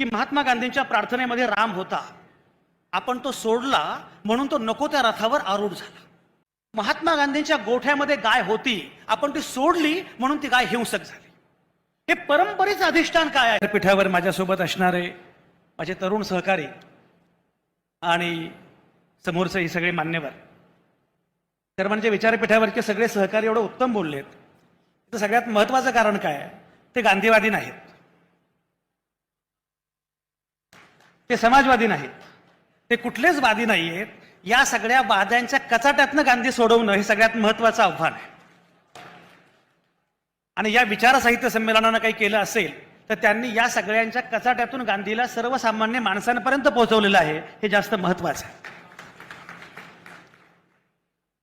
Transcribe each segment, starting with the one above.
की महात्मा गांधींच्या प्रार्थनेमध्ये राम होता. आपण तो सोडला म्हणून तो नको त्या रथावर आरूढ झाला. महात्मा गांधींच्या गोठ्यामध्ये गाय होती आपण ती सोडली म्हणून ती गाय हिंसक झाली. हे परंपरेचं अधिष्ठान काय आहे? पीठावर माझ्यासोबत असणारे माझे तरुण सहकारी आणि समोरचे हे सगळे मान्यवर. तर म्हणजे विचारपीठावरचे सगळे सहकारी एवढं उत्तम बोललेत. तर सगळ्यात महत्वाचं कारण काय आहे? ते गांधीवादी नाहीत. ते समाजवादी नाहीत. ते कुठलेच वादी नाही आहेत या सगळ्या वाद्यांच्या कचाट्यातनं गांधी सोडवणं हे सगळ्यात महत्वाचं आव्हान आहे. आणि या विचार साहित्य संमेलनानं काही केलं असेल तर त्यांनी या सगळ्यांच्या कचाट्यातून गांधीला सर्वसामान्य माणसांपर्यंत पोहोचवलेलं आहे हे जास्त महत्वाचं आहे.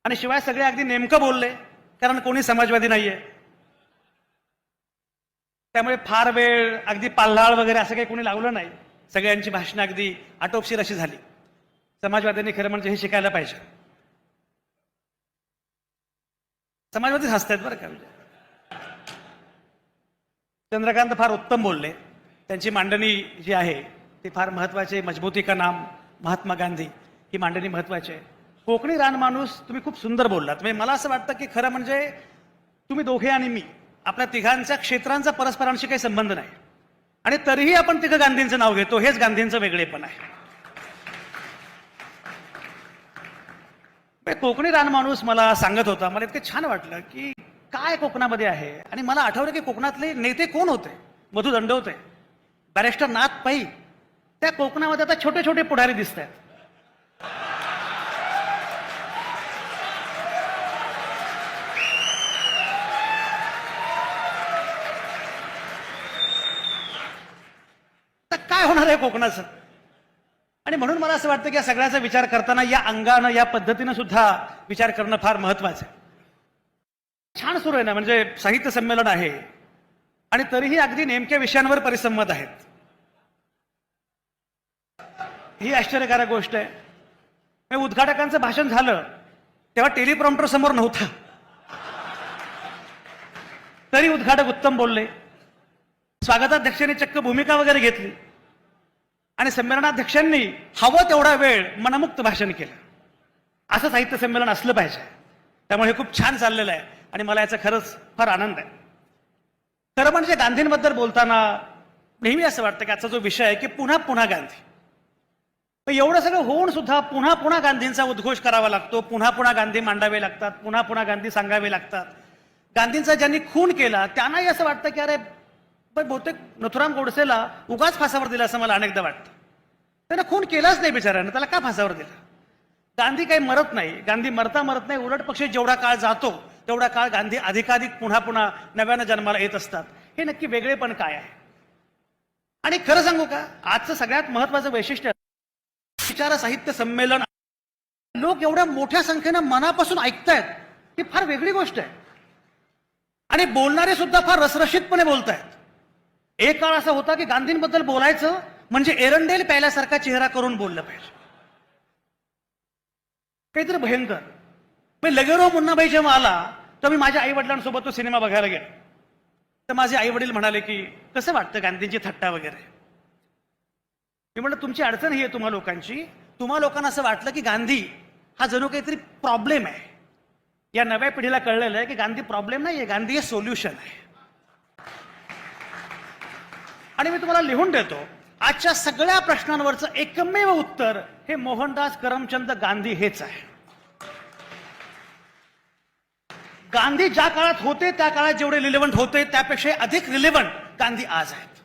आणि शिवाय सगळे अगदी नेमकं बोलले कारण कोणी समाजवादी नाहीये. त्यामुळे फार वेळ अगदी पाल्हाळ वगैरे असं काही कोणी लावलं नाही. सगळ्यांची भाषणं अगदी आटोपशीर अशी झाली. समाजवाद्यांनी खरं म्हणजे हे शिकायला पाहिजे. समाजवादीच हसतायत बरं का म्हणजे. चंद्रकांत फार उत्तम बोलले. त्यांची मांडणी जी आहे ती फार महत्वाची आहे. मजबूती का नाम? महात्मा गांधी. ही मांडणी महत्वाची आहे. कोकणी रान माणूस तुम्ही खूप सुंदर बोललात. म्हणजे मला असं वाटतं की खरं म्हणजे तुम्ही दोघे आणि मी आपल्या तिघांच्या क्षेत्रांचा परस्परांशी काही संबंध नाही. आणि तरीही आपण तिथं गांधींचं नाव घेतो हेच गांधींचं वेगळेपण आहे. कोकणी रान माणूस मला सांगत होता मला इतकं छान वाटलं की काय कोकणामध्ये आहे आणि मला आठवलं की कोकणातले नेते कोण होते? मधु दंडवते. बॅरिस्टर नाथ पै. त्या कोकणामध्ये आता छोटे छोटे पुढारी दिसत आहेत तर काय होणार आहे कोकणाचं? आणि म्हणून मला असं वाटतं की या सगळ्याचा विचार करताना या अंगानं या पद्धतीनं सुद्धा विचार करणं फार महत्वाचं आहे. छान सुरू आहे ना म्हणजे साहित्य संमेलन आहे. आणि तरीही अगदी नेमक्या विषयांवर परिसंमत आहेत. ही आश्चर्यकारक गोष्ट आहे. उद्घाटकांचं भाषण झालं तेव्हा टेलिप्रॉम्प्टर समोर नव्हता. तरी उद्घाटक उत्तम बोलले. स्वागताध्यक्षाने चक्क भूमिका वगैरे घेतली. आणि संमेलनाध्यक्षांनी हवं तेवढा वेळ मनमुक्त भाषण केलं. असं साहित्य संमेलन असलं पाहिजे. त्यामुळे हे खूप छान चाललेलं आहे आणि मला याचा खरंच फार आनंद आहे. खरं म्हणजे गांधींबद्दल बोलताना नेहमी असं वाटतं की आजचा जो विषय आहे की पुन्हा पुन्हा गांधी. पण एवढं सगळं होऊन सुद्धा पुन्हा पुन्हा गांधींचा उद्घोष करावा लागतो पुन्हा पुन्हा गांधी मांडावे लागतात पुन्हा पुन्हा गांधी सांगावे लागतात. गांधींचा ज्यांनी खून केला त्यांनाही असं वाटतं की अरे पण बहुतेक नथुराम गोडसेला उगाच फासावर दिला असं मला अनेकदा वाटतं. त्यानं खून केलाच नाही बिचाऱ्यानं त्याला का फासावर दिला? गांधी काही मरत नाही. गांधी मरता मरत नाही उलट पक्षी जेवढा काळ जातो तेवढा काळ गांधी अधिकाधिक पुन्हा पुन्हा नव्यानं जन्माला येत असतात. हे नक्की वेगळेपण काय आहे? आणि खरं सांगू का? आजचं सगळ्यात महत्वाचं वैशिष्ट्य विचार साहित्य संमेलन. लोक एवढ्या मोठ्या संख्येनं मनापासून ऐकतायत ही फार वेगळी गोष्ट आहे. आणि बोलणारे सुद्धा फार रसरशीतपणे बोलतायत. एक काळ असा होता की गांधींबद्दल बोलायचं म्हणजे एरंडेल प्यायल्यासारखा चेहरा करून बोललं पाहिजे. काहीतरी भयंकर. मी लगेरो मुन्नाबाई जेव्हा आला तर मी माझ्या आई वडिलांसोबत तो सिनेमा बघायला गेलो. तर माझे आई वडील म्हणाले की कसं वाटतं गांधींची थट्टा वगैरे? मी म्हटलं तुमची अडचण ही आहे तुम्हा लोकांची. तुम्हा लोकांना असं वाटलं की गांधी हा जणू काहीतरी प्रॉब्लेम आहे. या नव्या पिढीला कळलेलं आहे की गांधी प्रॉब्लेम नाही आहे गांधी हे सोल्युशन आहे. आणि मी तुम्हाला लिहून देतो. आजच्या सगळ्या प्रश्नांवरचं एकमेव उत्तर हे मोहनदास करमचंद गांधी हेच आहे. गांधी ज्या काळात होते त्या काळात जेवढे रिलेव्हंट होते त्यापेक्षा अधिक रिलेव्हंट गांधी आज आहेत.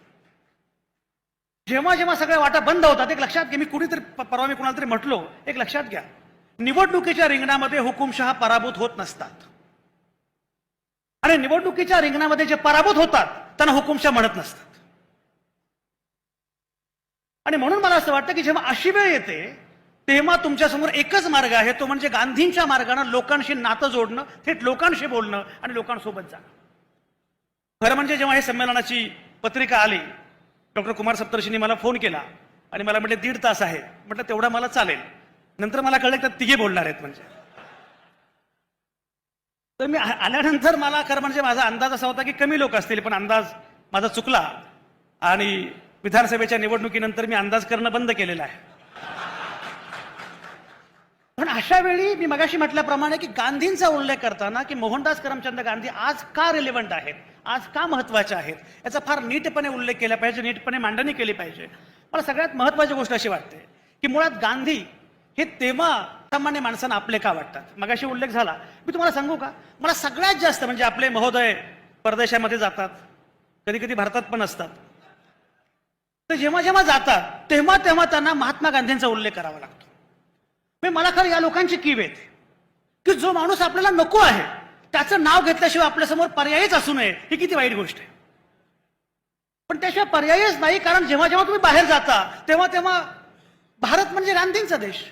जेव्हा जेव्हा सगळ्या वाटा बंद होतात एक लक्षात घ्या मी कुणीतरी परवा मी कुणाला तरी म्हटलो एक लक्षात घ्या. निवडणुकीच्या रिंगणामध्ये हुकुमशहा पराभूत होत नसतात. आणि निवडणुकीच्या रिंगणामध्ये जे पराभूत होतात त्यांना हुकुमशहा म्हणत नसतात. आणि म्हणून मला असं वाटतं की जेव्हा अशी वेळ येते तेव्हा तुमच्यासमोर एकच मार्ग आहे तो म्हणजे गांधींच्या मार्गानं लोकांशी नातं जोडणं थेट लोकांशी बोलणं आणि लोकांसोबत जाणं. खरं म्हणजे जेव्हा हे संमेलनाची पत्रिका आली डॉक्टर कुमार सप्तर्षींनी मला फोन केला आणि मला म्हटले दीड तास आहे. म्हटलं तेवढा मला चालेल. नंतर मला कळलं की तिघे बोलणार आहेत म्हणजे. तर मी आल्यानंतर मला खरं म्हणजे माझा अंदाज असा होता की कमी लोक असतील पण अंदाज माझा चुकला. आणि विधानसभेच्या निवडणुकीनंतर मी अंदाज करणं बंद केलेलं आहे. पण अशा वेळी मी मगाशी म्हटल्याप्रमाणे की गांधींचा उल्लेख करताना की मोहनदास करमचंद गांधी आज का रिलेव्हंट आहेत? आज का महत्त्वाचे आहेत? याचा फार नीटपणे उल्लेख केला पाहिजे नीटपणे मांडणी केली पाहिजे. मला सगळ्यात महत्वाची गोष्ट अशी वाटते की मुळात गांधी हे तेव्हा सामान्य माणसांना आपले का वाटतात? मगाशी उल्लेख झाला. मी तुम्हाला सांगू का? मला सगळ्यात जास्त म्हणजे आपले महोदय परदेशामध्ये जातात. कधी कधी भारतात पण असतात. जेव्हा जेव्हा जातात तेव्हा तेव्हा त्यांना महात्मा गांधींचा उल्लेख करावा लागतो. मला खरं या लोकांची कीव येते की जो माणूस आपल्याला नको आहे त्याचं नाव घेतल्याशिवाय आपल्यासमोर पर्यायच असू नये ही किती वाईट गोष्ट आहे. पण त्याशिवाय पर्यायच नाही कारण जेव्हा जेव्हा तुम्ही बाहेर जाता तेव्हा तेव्हा भारत म्हणजे गांधींचा देश.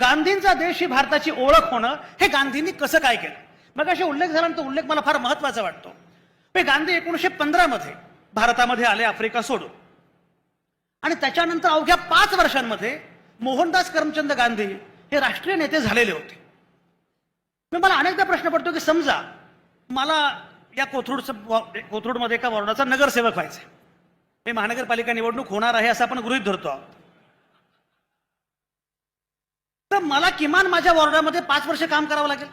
गांधींचा देश ही भारताची ओळख होणं हे गांधींनी कसं काय केलं? मग असे उल्लेख झाला तो उल्लेख मला फार महत्त्वाचा वाटतो. गांधी एकोणीसशे पंधरामध्ये भारतामध्ये आले आफ्रिका सोडून. आणि त्याच्यानंतर अवघ्या पाच वर्षांमध्ये मोहनदास करमचंद गांधी हे राष्ट्रीय नेते झालेले होते. मी मला अनेकदा प्रश्न पडतो की समजा मला या कोथरूडचं कोथरूडमध्ये एका वॉर्डाचा नगरसेवक व्हायचा आहे. हे महानगरपालिका निवडणूक होणार आहे असं आपण गृहित धरतो आहोत. तर मला किमान माझ्या वॉर्डामध्ये पाच वर्ष काम करावं लागेल.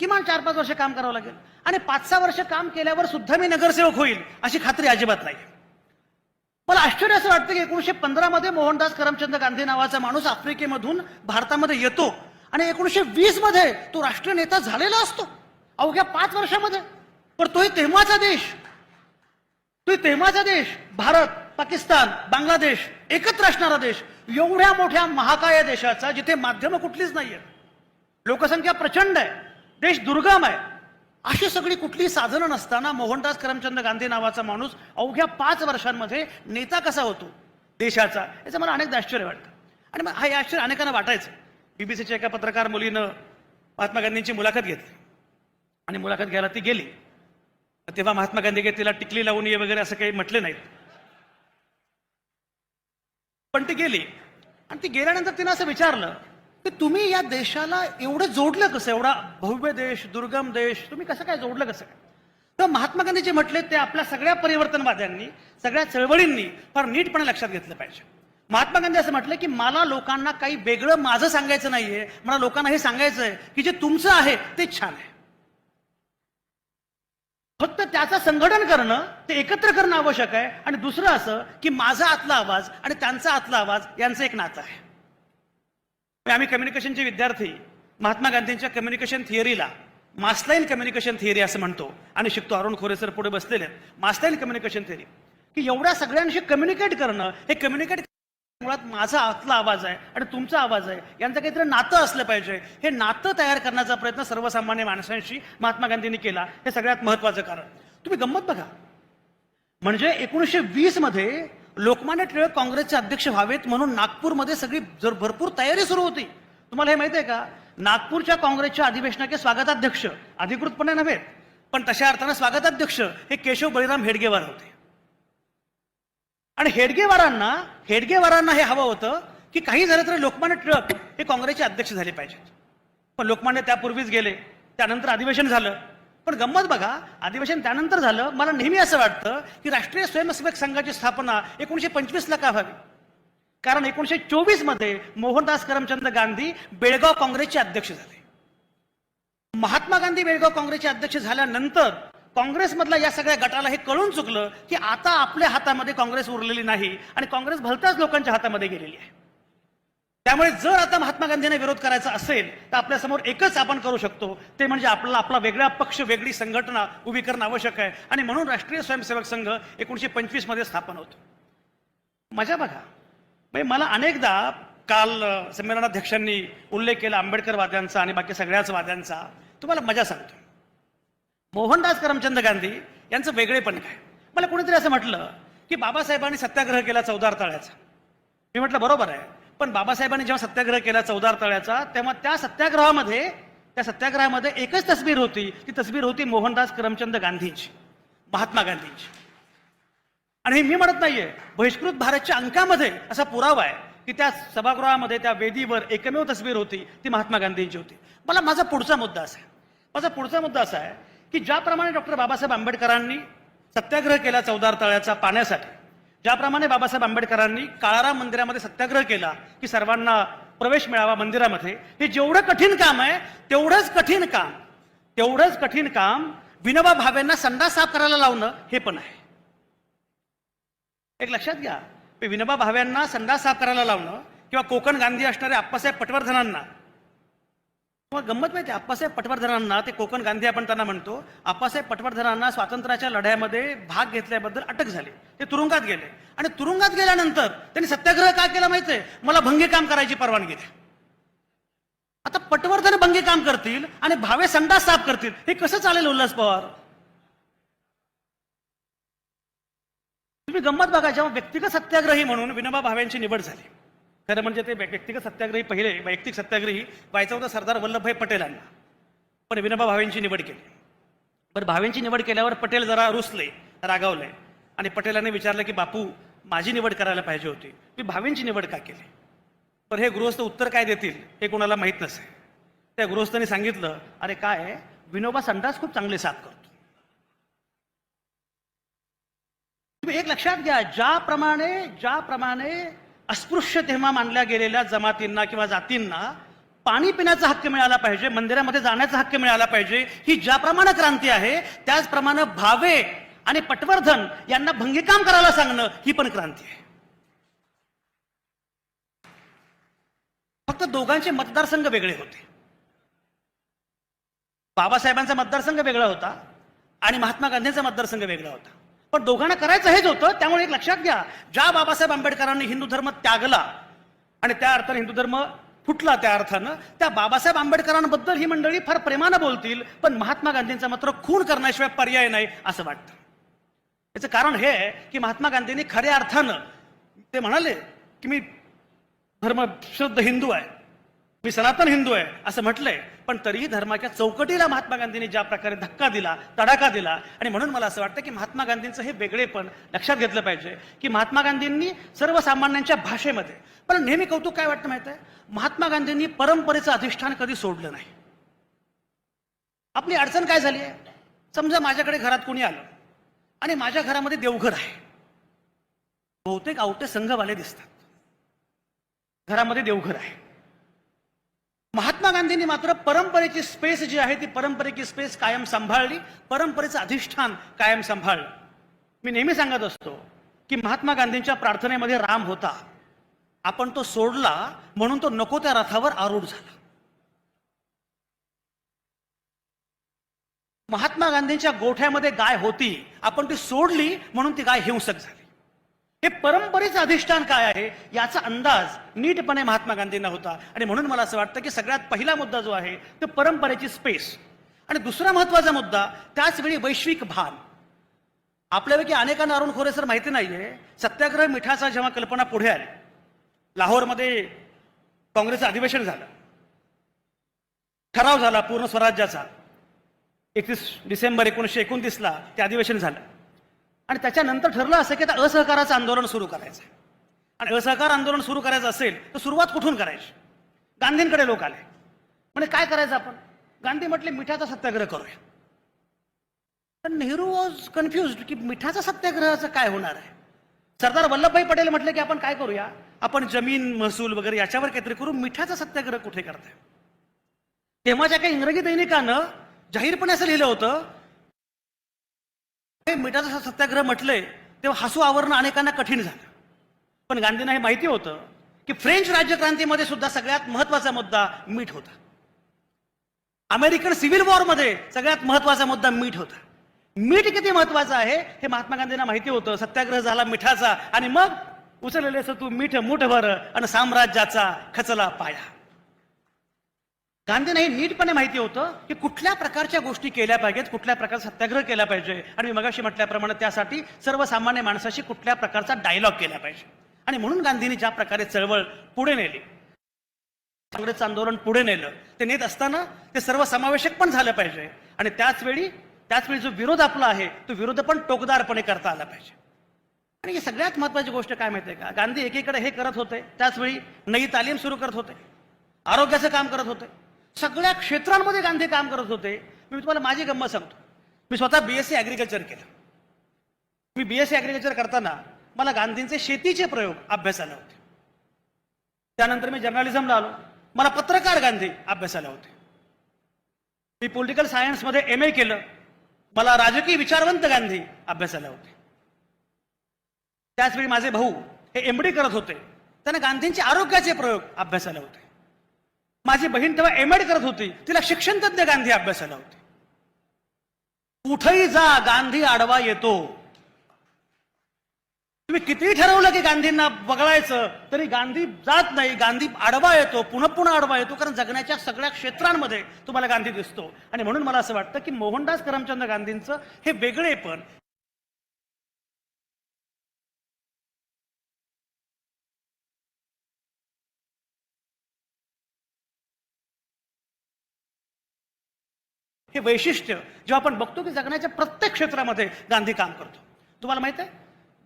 किमान चार पाच वर्ष काम करावं लागेल. आणि पाच सहा वर्ष काम केल्यावर सुद्धा मी नगरसेवक होईल अशी खात्री अजिबात नाही. मला आश्चर्य असं वाटतं की एकोणीशे पंधरामध्ये मोहनदास करमचंद गांधी नावाचा माणूस आफ्रिकेमधून भारतामध्ये येतो. आणि एकोणीशे वीसमध्ये तो राष्ट्रीय नेता झालेला असतो. अवघ्या पाच वर्षामध्ये. पण तोही तेव्हाचा देश. तोही तेव्हाचा देश. भारत पाकिस्तान बांगलादेश एकत्र असणारा देश. एवढ्या मोठ्या महाकाय देशाचा जिथे माध्यमं कुठलीच नाही आहेत लोकसंख्या प्रचंड आहे. देश दुर्गम आहे. अशी सगळी कुठली साधनं नसताना मोहनदास करमचंद गांधी नावाचा माणूस अवघ्या पाच वर्षांमध्ये नेता कसा होतो? देशाचा. याचं मला अनेकदा आश्चर्य वाटतं. आणि मग हा आश्चर्य अनेकांना वाटायचं. बीबीसीच्या एका पत्रकार मुलीनं महात्मा गांधींची मुलाखत घेतली. आणि मुलाखत घ्यायला ती गेली. तेव्हा महात्मा गांधी काही तिला टिकली लावून ये वगैरे असं काही म्हटले नाहीत. पण ती गेली. आणि ती गेल्यानंतर तिनं असं विचारलं की तुम्ही या देशाला एवढं जोडलं कसं? एवढा भव्य देश दुर्गम देश तुम्ही कसं काय जोडलं कसं काय? तर महात्मा गांधी जे म्हटले ते आपल्या सगळ्या परिवर्तनवाद्यांनी सगळ्या चळवळींनी फार नीटपणे लक्षात घेतलं पाहिजे. महात्मा गांधी असं म्हटलं की मला लोकांना काही वेगळं माझं सांगायचं नाहीये. मला लोकांना हे सांगायचं आहे की जे तुमचं आहे ते छान आहे. फक्त त्याचं संघटन करणं ते एकत्र करणं आवश्यक आहे. आणि दुसरं असं की माझा आतला आवाज आणि त्यांचा आतला आवाज यांचं एक नातं आहे. म्हणजे आम्ही कम्युनिकेशनचे विद्यार्थी महात्मा गांधींच्या कम्युनिकेशन थिअरीला मास्लाईन कम्युनिकेशन थिअरी असं म्हणतो. आणि शिकतो. अरुण खोरे सर पुढे बसलेले आहेत. मास्लाईन कम्युनिकेशन थिअरी की एवढ्या सगळ्यांशी कम्युनिकेट करणं हे कम्युनिकेट मुळात माझा आतला आवाज आहे आणि तुमचा आवाज आहे. यांचं काहीतरी नातं असलं पाहिजे. हे नातं तयार करण्याचा प्रयत्न सर्वसामान्य माणसांशी महात्मा गांधींनी केला. हे सगळ्यात महत्वाचं कारण. तुम्ही गंमत बघा. म्हणजे एकोणीसशे वीसमध्ये लोकमान्य टिळक काँग्रेसचे अध्यक्ष व्हावेत म्हणून नागपूरमध्ये सगळी जर भरपूर तयारी सुरू होती. तुम्हाला हे माहिती आहे का? नागपूरच्या काँग्रेसच्या अधिवेशनाचे स्वागताध्यक्ष अधिकृतपणे नव्हे पण तशा अर्थानं स्वागताध्यक्ष हे केशव बळीराम हेडगेवार होते. आणि हेडगेवारांना हेडगेवारांना हे हवं होतं की काही झालं तरी लोकमान्य टिळक हे काँग्रेसचे अध्यक्ष झाले पाहिजेत. पण लोकमान्य त्यापूर्वीच गेले त्यानंतर अधिवेशन झालं. पण गंमत बघा अधिवेशन त्यानंतर झालं. मला नेहमी असं वाटतं की राष्ट्रीय स्वयंसेवक संघाची स्थापना एकोणीशे पंचवीसला का व्हावी? कारण एकोणीशे चोवीसमध्ये मोहनदास करमचंद गांधी बेळगाव काँग्रेसचे अध्यक्ष झाले. महात्मा गांधी बेळगाव काँग्रेसचे अध्यक्ष झाल्यानंतर काँग्रेसमधल्या या सगळ्या गटाला हे कळून चुकलं की आता आपल्या हातामध्ये काँग्रेस उरलेली नाही आणि काँग्रेस भलत्याच लोकांच्या हातामध्ये गेलेली आहे. त्यामुळे जर आता महात्मा गांधींना विरोध करायचा असेल तर आपल्यासमोर एकच आपण करू शकतो. ते म्हणजे आपला आपला वेगळा पक्ष वेगळी संघटना उभी करणं आवश्यक आहे. आणि म्हणून राष्ट्रीय स्वयंसेवक संघ एकोणीशे पंचवीसमध्ये स्थापन होतो. मजा बघा. म्हणजे मला अनेकदा काल संमेलनाध्यक्षांनी उल्लेख केला आंबेडकर वाद्यांचा आणि बाकी सगळ्याच वाद्यांचा. तुम्हाला मजा सांगतो. मोहनदास करमचंद गांधी यांचं वेगळेपण काय? मला कोणीतरी असं म्हटलं की बाबासाहेबांनी सत्याग्रह केला चौदार तळ्याचा. मी म्हटलं बरोबर आहे. पण बाबासाहेबांनी जेव्हा सत्याग्रह केला चौदार तळ्याचा तेव्हा त्या सत्याग्रहामध्ये त्या सत्याग्रहामध्ये एकच तस्वीर होती. ती तस्वीर होती मोहनदास करमचंद गांधींची महात्मा गांधींची. आणि हे मी म्हणत नाहीये बहिष्कृत भारतच्या अंकामध्ये असा पुरावा आहे की त्या सभागृहामध्ये त्या वेदीवर एकमेव तस्वीर होती ती महात्मा गांधींची होती. मला माझा पुढचा मुद्दा असा आहे. माझा पुढचा मुद्दा असा आहे की ज्याप्रमाणे डॉक्टर बाबासाहेब आंबेडकरांनी सत्याग्रह केला चौदार तळ्याचा पाण्यासाठी ज्याप्रमाणे बाबासाहेब आंबेडकरांनी काळाराम मंदिरामध्ये सत्याग्रह केला की सर्वांना प्रवेश मिळावा मंदिरामध्ये हे जेवढं कठीण काम आहे तेवढंच कठीण काम तेवढंच कठीण काम विनोबा भावेंना संडास साफ करायला लावणं हे पण आहे. एक लक्षात घ्या विनोबा भावेंना संडास साफ करायला लावणं किंवा कोकण गांधी असणारे आप्पासाहेब पटवर्धनांना किंवा गंमत माहिती आप्पासाहेब पटवर्धनांना ते कोकण गांधी आपण त्यांना म्हणतो आप्पासाहेब पटवर्धनांना स्वातंत्र्याच्या लढ्यामध्ये भाग घेतल्याबद्दल अटक झाली. ते तुरुंगात गेले. आणि तुरुंगात गेल्यानंतर त्यांनी सत्याग्रह काय केला माहितीये आहे? मला भंगी काम करायची परवानगी द्या. आता पटवर्धन भंगी काम करतील आणि भावे संडास साफ करतील. हे कसं चालेल उल्हास पवार? तुम्ही गंमत बघा जेव्हा व्यक्तिगत सत्याग्रही म्हणून विनोबा भावेंची निवड झाली. खरं म्हणजे ते व्यक्तिगत सत्याग्रही पहिले वैयक्तिक सत्याग्रही व्हायचं होतं सरदार वल्लभभाई पटेलांना पण विनोबा भावेंची निवड केली. पण भावेंची निवड केल्यावर पटेल जरा रुसले रागावले. आणि पटेलांनी विचारलं की बापू माझी निवड करायला पाहिजे होती. मी भावेंची निवड का केली? पण हे गृहस्थ उत्तर काय देतील हे कोणाला माहीत नसे. त्या गृहस्थांनी सांगितलं अरे काय विनोबा संडास खूप चांगले साफ करतो. तुम्ही एक लक्षात घ्या ज्याप्रमाणे ज्याप्रमाणे अस्पृश्य तेव्हा मानल्या गेलेल्या जमातींना किंवा जातींना पाणी पिण्याचा हक्क मिळाला पाहिजे मंदिरामध्ये जाण्याचा हक्क मिळाला पाहिजे ही ज्याप्रमाणे क्रांती आहे त्याचप्रमाणे भावे आणि पटवर्धन यांना भंगीकाम करायला सांगणं ही पण क्रांती आहे. फक्त दोघांचे मतदारसंघ वेगळे होते. बाबासाहेबांचा मतदारसंघ वेगळा होता आणि महात्मा गांधींचा मतदारसंघ वेगळा होता. पण दोघांना करायचं हेच होतं त्यामुळे एक लक्षात घ्या ज्या बाबासाहेब आंबेडकरांनी हिंदू धर्म त्यागला आणि त्या अर्थाने हिंदू धर्म फुटला त्या अर्थानं त्या बाबासाहेब आंबेडकरांबद्दल ही मंडळी फार प्रेमानं बोलतील पण महात्मा गांधींचा मात्र खून करण्याशिवाय पर्याय नाही असं वाटतं. याचं कारण हे आहे की महात्मा गांधींनी खऱ्या अर्थानं ते म्हणाले की मी धर्मशुद्ध हिंदू आहे मी सनातन हिंदू आहे असं म्हटलंय. पण तरीही धर्माच्या चौकटीला महात्मा गांधींनी ज्या प्रकारे धक्का दिला तडाखा दिला आणि म्हणून मला असं वाटतं की महात्मा गांधींचं हे वेगळेपण लक्षात घेतलं पाहिजे की महात्मा गांधींनी सर्वसामान्यांच्या भाषेमध्ये पण नेहमी कौतुक काय वाटतं माहीत आहे? महात्मा गांधींनी परंपरेचं अधिष्ठान कधी सोडलं नाही. आपली अडचण काय झाली आहे? समजा माझ्याकडे घरात कोणी आलं आणि माझ्या घरामध्ये देवघर आहे. बहुतेक आवटे संघवाले दिसतात. घरामध्ये देवघर आहे. महात्मा गांधींनी मात्र परंपरेची स्पेस जी आहे ती परंपरेची स्पेस कायम सांभाळली परंपरेचं अधिष्ठान कायम सांभाळलं. मी नेहमी सांगत असतो की महात्मा गांधींच्या प्रार्थनेमध्ये राम होता. आपण तो सोडला म्हणून तो नको त्या रथावर आरूढ झाला. महात्मा गांधींच्या गोठ्यामध्ये गाय होती आपण ती सोडली म्हणून ती गाय हिंसक झाली. हे परंपरेचं अधिष्ठान काय आहे याचा अंदाज नीटपणे महात्मा गांधींना होता. आणि म्हणून मला असं वाटतं की सगळ्यात पहिला मुद्दा जो आहे तो परंपरेची स्पेस आणि दुसरा महत्त्वाचा मुद्दा त्याचवेळी वैश्विक भान. आपल्यापैकी अनेकांना अरुण खोरे सर माहिती नाहीये सत्याग्रह मिठाचा जेव्हा कल्पना पुढे आली लाहोरमध्ये काँग्रेसचं अधिवेशन झालं. ठराव झाला पूर्ण स्वराज्याचा. एकतीस डिसेंबर एकोणीसशे एकोणतीसला ते अधिवेशन झालं. आणि त्याच्यानंतर ठरलं असं की आता असहकाराचं आंदोलन सुरू करायचं. आणि असहकार आंदोलन सुरू करायचं असेल तर सुरुवात कुठून करायची? गांधींकडे लोक आले. म्हणजे काय करायचं आपण? गांधी म्हटले मिठाचा सत्याग्रह करूया. तर नेहरू वॉज कन्फ्युज की मिठाचा सत्याग्रहाचं काय होणार आहे? सरदार वल्लभभाई पटेल म्हटले की आपण काय करूया? आपण जमीन महसूल वगैरे याच्यावर काहीतरी करू मिठाचा सत्याग्रह कुठे करताय? तेव्हाच्या काही इंग्रजी दैनिकानं जाहीरपणे असं लिहिलं होतं हे मिठाचा सत्याग्रह म्हटलंय तेव्हा हसू आवरणं अनेकांना कठीण झालं. पण गांधींना हे माहिती होतं की फ्रेंच राज्यक्रांतीमध्ये सुद्धा सगळ्यात महत्त्वाचा मुद्दा मीठ होता. अमेरिकन सिव्हिल वॉरमध्ये सगळ्यात महत्त्वाचा मुद्दा मीठ होता. मीठ किती महत्वाचं आहे हे महात्मा गांधींना माहिती होतं. सत्याग्रह झाला मिठाचा आणि मग उचललेलं असं तू मीठ मुठ भर आणि साम्राज्याचा खचला पाया. गांधींना हे नीटपणे माहिती होतं की कुठल्या प्रकारच्या गोष्टी केल्या पाहिजेत कुठल्या प्रकारचा सत्याग्रह केला पाहिजे. आणि मगाशी म्हटल्याप्रमाणे त्यासाठी सर्वसामान्य माणसाशी कुठल्या प्रकारचा डायलॉग केला पाहिजे. आणि म्हणून गांधींनी ज्या प्रकारे चळवळ पुढे नेली काँग्रेसचं आंदोलन पुढे नेलं ते नेत असताना ते सर्वसमावेशक पण झालं पाहिजे. आणि त्याच वेळी त्याच वेळी जो विरोध आपला आहे तो विरोध पण टोकदारपणे करता आला पाहिजे. आणि ही सगळ्यात महत्वाची गोष्ट काय माहितीये का? गांधी एकीकडे हे करत होते त्याचवेळी नई तालीम सुरू करत होते. आरोग्याचं काम करत होते. सगळ्या क्षेत्रांमध्ये गांधी काम करत होते. मी तुम्हाला माझी गंमत सांगतो. मी स्वतः बीएससी ॲग्रिकल्चर केलं. मी बीएससी ॲग्रिकल्चर करताना मला गांधींचे शेतीचे प्रयोग अभ्यासाला होते. त्यानंतर मी जर्नलिझमला आलो. मला पत्रकार गांधी अभ्यासाला होते. मी पॉलिटिकल सायन्समध्ये एम ए केलं. मला राजकीय विचारवंत गांधी अभ्यासाला होते. त्याचवेळी माझे भाऊ हे एम डी करत होते. त्यांना गांधींचे आरोग्याचे प्रयोग अभ्यासाला होते. माझी बहीण तेव्हा एम एड करत होती. तिला शिक्षण तज्ञ गांधी अभ्यासाला होते. कुठेही जा गांधी आडवा येतो. तुम्ही कितीही ठरवलं की गांधींना वगळायचं तरी गांधी जात नाही. गांधी आडवा येतो पुन्हा पुन्हा आडवा येतो कारण जगण्याच्या सगळ्या क्षेत्रांमध्ये तुम्हाला गांधी दिसतो. आणि म्हणून मला असं वाटतं की मोहनदास करमचंद गांधींचं हे वेगळेपण हे वैशिष्ट्य जेव्हा आपण बघतो की जगण्याच्या प्रत्येक क्षेत्रामध्ये गांधी काम करतो. तुम्हाला माहीत आहे?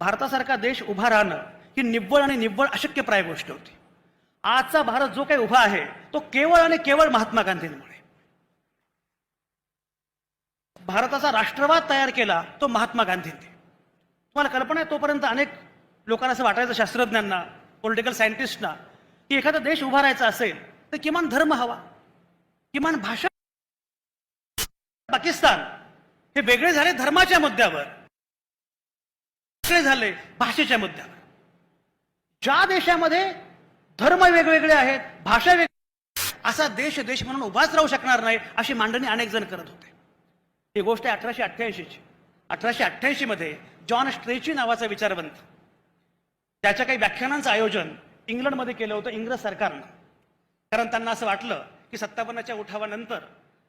भारतासारखा देश उभा राहणं ही निव्वळ आणि निव्वळ अशक्यप्राय गोष्ट होती. आजचा भारत जो काही उभा आहे तो केवळ आणि केवळ महात्मा गांधींमुळे. भारताचा राष्ट्रवाद तयार केला तो महात्मा गांधींनी. तुम्हाला कल्पना आहे तोपर्यंत अनेक लोकांना असं वाटायचं शास्त्रज्ञांना पॉलिटिकल सायंटिस्टना की एखादा देश उभा राहायचा असेल तर किमान धर्म हवा. किमान भाषा पाकिस्तान हे वेगळे झाले धर्माच्या मुद्द्यावर वेगळे झाले भाषेच्या मुद्द्यावर. ज्या देशामध्ये धर्म वेगवेगळे आहेत भाषा वेग असा देश देश म्हणून उभाच राहू शकणार नाही अशी मांडणी अनेक जण करत होते. ही गोष्ट आहे अठराशे अठ्ठ्याऐंशीची. अठराशे अठ्ठ्याऐंशी मध्ये जॉन स्ट्रेची नावाचा विचारवंत त्याच्या काही व्याख्यानांचं आयोजन इंग्लंडमध्ये केलं होतं इंग्रज सरकारनं. कारण त्यांना असं वाटलं की सत्तावन्नच्या उठावानंतर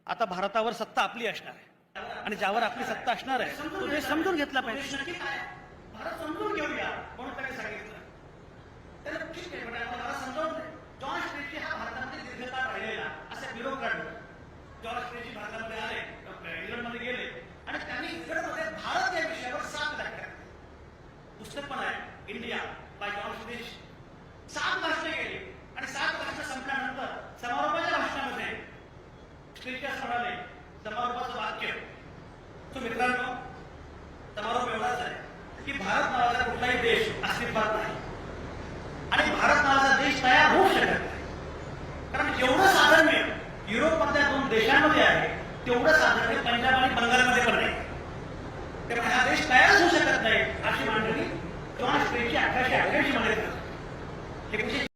आता भारतावर सत्ता आपली असणार आहे. आणि ज्यावर आपली सत्ता असणार आहे तो देश समजून घेतला पाहिजे. भारत समजून घेऊया म्हणून त्याने सांगितलं ठीक आहे म्हणजे मला समजावून जॉन स्ट्रेची हा भारतामध्ये दीर्घकाळ राहिलेला जॉन स्ट्रेची भारतामध्ये आले इंग्लंडमध्ये गेले. आणि त्यांनी इंग्लंडमध्ये भारत या विषयावर सात व्याख्या पुस्तक पण आहे इंडिया बाय जॉन स्ट्रेच सात भाषणे केली आणि सात भाषण संपल्यानंतर समारोपाच्या भाषणामध्ये स्ट्रेचर्स म्हणाले समारोपाचं वाक्य तो मित्रांनो समारोप एवढाच आहे की भारत नावाचा कुठलाही देश अस्तित्वात नाही. आणि भारत नावाचा देश तयार होऊ शकत नाही. कारण जेवढं साधर्म्य युरोपमधल्या दोन देशांमध्ये आहे तेवढं साधर्म्य पंजाब आणि बंगालमध्ये पण नाही. त्यामुळे हा देश तयारच होऊ शकत नाही अशी मांडणी जॉन स्ट्रेची अठराशे अठ्ठ्याऐंशी मध्ये झाली.